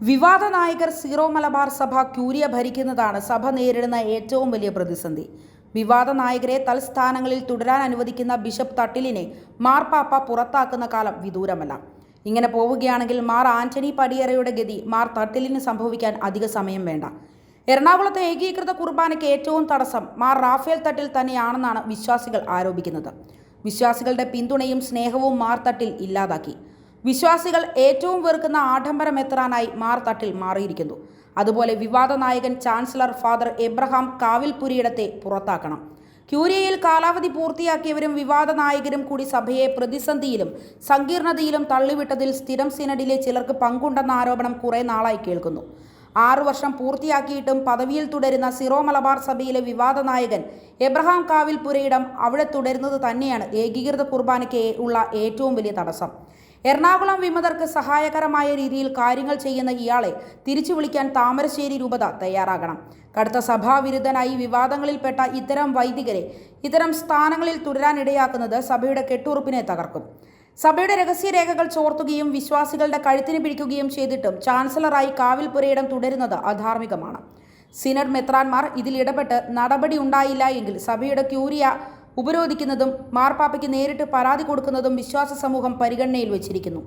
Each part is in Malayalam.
വിവാദ നായകർ സീറോ മലബാർ സഭ ക്യൂരിയ ഭരിക്കുന്നതാണ് സഭ നേരിടുന്ന ഏറ്റവും വലിയ പ്രതിസന്ധി. വിവാദ നായകരെ തൽസ്ഥാനങ്ങളിൽ തുടരാൻ അനുവദിക്കുന്ന ബിഷപ്പ് തട്ടിലിനെ മാർപ്പാപ്പ പുറത്താക്കുന്ന കാലം വിദൂരമല്ല. ഇങ്ങനെ പോവുകയാണെങ്കിൽ മാർ ആന്റണി പടിയറയുടെ ഗതി മാർ തട്ടിലിന് സംഭവിക്കാൻ അധിക സമയം വേണ്ട. എറണാകുളത്തെ ഏകീകൃത കുർബാനയ്ക്ക് ഏറ്റവും തടസ്സം മാർ റാഫേൽ തട്ടിൽ തന്നെയാണെന്നാണ് വിശ്വാസികൾ ആരോപിക്കുന്നത്. വിശ്വാസികളുടെ പിന്തുണയും സ്നേഹവും മാർ തട്ടിൽ ഇല്ലാതാക്കി. വിശ്വാസികൾ ഏറ്റവും വെറുക്കുന്ന ആഡംബരം എത്രാനായി മാർ തട്ടിൽ മാറിയിരിക്കുന്നു. അതുപോലെ വിവാദ നായകൻ ചാൻസലർ ഫാദർ എബ്രഹാം കാവിൽപുരിയിടത്തെ പുറത്താക്കണം. ക്യൂരിയയിൽ കാലാവധി പൂർത്തിയാക്കിയവരും വിവാദ നായകരും കൂടി സഭയെ പ്രതിസന്ധിയിലും സങ്കീർണതയിലും തള്ളിവിട്ടതിൽ സ്ഥിരം സിനഡിലെ ചിലർക്ക് പങ്കുണ്ടെന്ന ആരോപണം കുറേ നാളായി കേൾക്കുന്നു. ആറു വർഷം പൂർത്തിയാക്കിയിട്ടും പദവിയിൽ തുടരുന്ന സിറോ മലബാർ സഭയിലെ വിവാദ നായകൻ എബ്രഹാം കാവിൽപുരയിടം അവിടെ തുടരുന്നത് തന്നെയാണ് ഏകീകൃത കുർബാനയ്ക്ക് ഉള്ള ഏറ്റവും വലിയ തടസ്സം. എറണാകുളം വിമതർക്ക് സഹായകരമായ രീതിയിൽ കാര്യങ്ങൾ ചെയ്യുന്ന ഇയാളെ തിരിച്ചു വിളിക്കാൻ താമരശ്ശേരി രൂപത തയ്യാറാകണം. കടുത്ത സഭാവിരുദ്ധനായി വിവാദങ്ങളിൽപ്പെട്ട ഇത്തരം വൈദികരെ ഇത്തരം സ്ഥാനങ്ങളിൽ തുടരാനിടയാക്കുന്നത് സഭയുടെ കെട്ടുറുപ്പിനെ തകർക്കും. സഭയുടെ രഹസ്യരേഖകൾ ചോർത്തുകയും വിശ്വാസികളുടെ കഴുത്തിന് പിടിക്കുകയും ചെയ്തിട്ടും ചാൻസലറായി കാവിൽ പുരയിടം തുടരുന്നത് അധാർമികമാണ്. സിനഡ് മെത്രാൻമാർ ഇതിൽ ഇടപെട്ട് നടപടി ഉണ്ടായില്ല എങ്കിൽ സഭയുടെ ക്യൂരിയ ഉപരോധിക്കുന്നതും മാർപ്പാപ്പയ്ക്ക് നേരിട്ട് പരാതി കൊടുക്കുന്നതും വിശ്വാസ സമൂഹം പരിഗണനയിൽ വെച്ചിരിക്കുന്നു.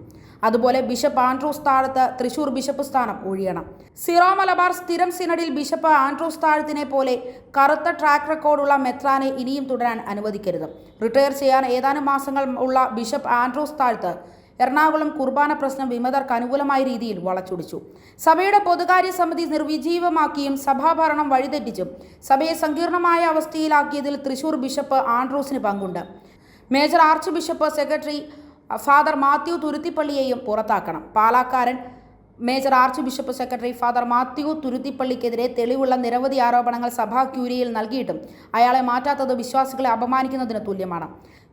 അതുപോലെ ബിഷപ്പ് ആൻഡ്രൂസ് താഴത്ത് തൃശൂർ ബിഷപ്പ് സ്ഥാനം ഒഴിയണം. സിറോ മലബാർ സ്ഥിരം സിനഡിൽ ബിഷപ്പ് ആൻഡ്രൂസ് താഴത്തിനെ പോലെ കറുത്ത ട്രാക്ക് റെക്കോർഡുള്ള മെത്രാനെ ഇനിയും തുടരാൻ അനുവദിക്കരുത്. റിട്ടയർ ചെയ്യാൻ ഏതാനും മാസങ്ങൾ ഉള്ള ബിഷപ്പ് ആൻഡ്രൂസ് താഴ്ത്ത് എറണാകുളം കുർബാന പ്രശ്നം വിമതർക്ക് അനുകൂലമായ രീതിയിൽ വളച്ചൊടിച്ചു. സഭയുടെ പൊതുകാര്യ സമിതി നിർവിജീവമാക്കിയും സഭാഭരണം വഴിതെറ്റിച്ചും സഭയെ സങ്കീർണമായ അവസ്ഥയിലാക്കിയതിൽ തൃശൂർ ബിഷപ്പ് ആൻഡ്രൂസിന് പങ്കുണ്ട്. Major archbishop secretary father Mathew തുരുത്തിപ്പള്ളിയെയും പുറത്താക്കണം. പാലാക്കാരൻ major archbishop secretary father Mathew തുരുത്തിപ്പള്ളിക്കെതിരെ തെളിവുള്ള നിരവധി ആരോപണങ്ങൾ സഭാ ക്യൂരിയിൽ നൽകിയിട്ടും അയാളെ മാറ്റാത്തത് വിശ്വാസികളെ അപമാനിക്കുന്നതിന് തുല്യമാണ്.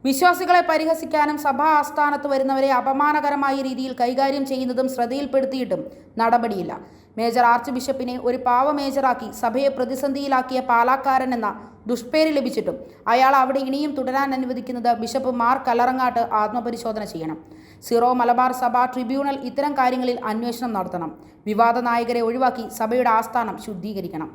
വിശ്വാസികളെ പരിഹസിക്കാനും സഭാ ആസ്ഥാനത്ത് വരുന്നവരെ അപമാനകരമായ രീതിയിൽ കൈകാര്യം ചെയ്യുന്നതും ശ്രദ്ധയിൽപ്പെടുത്തിയിട്ടും നടപടിയില്ല. മേജർ ആർച്ച് ബിഷപ്പിനെ ഒരു പാവ മേജറാക്കി സഭയെ പ്രതിസന്ധിയിലാക്കിയ പാലാക്കാരൻ എന്ന ദുഷ്പേര് ലഭിച്ചിട്ടും അയാൾ അവിടെ ഇനിയും തുടരാൻ അനുവദിക്കുന്നത് ബിഷപ്പ് മാർ കലറങ്ങാട്ട് ആത്മപരിശോധന ചെയ്യണം. സിറോ മലബാർ സഭ ട്രിബ്യൂണൽ ഇത്തരം കാര്യങ്ങളിൽ അന്വേഷണം നടത്തണം. വിവാദ നായകരെ ഒഴിവാക്കി സഭയുടെ ആസ്ഥാനം ശുദ്ധീകരിക്കണം.